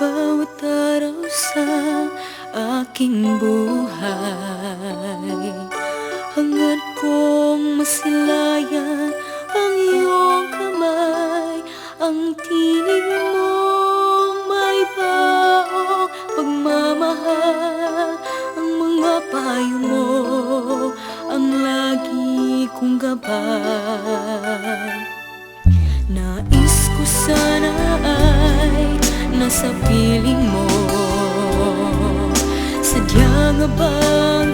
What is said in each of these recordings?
bawat araw sa aking buhay. Hangad kong masilayan ang iyong kamay Ang tinig mong may baong pagmamahal. na sa piling mo. Sadya nga bang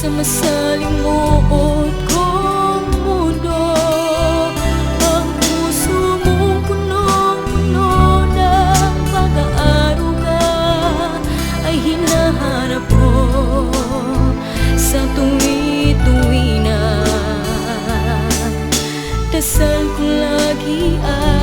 Sumasaling muot kong mundo. Ang puso mong puno-puno ng pag-aaruga Ay hinahanap ko. Sa tuwi-tuwi na Dasal ko lagi ay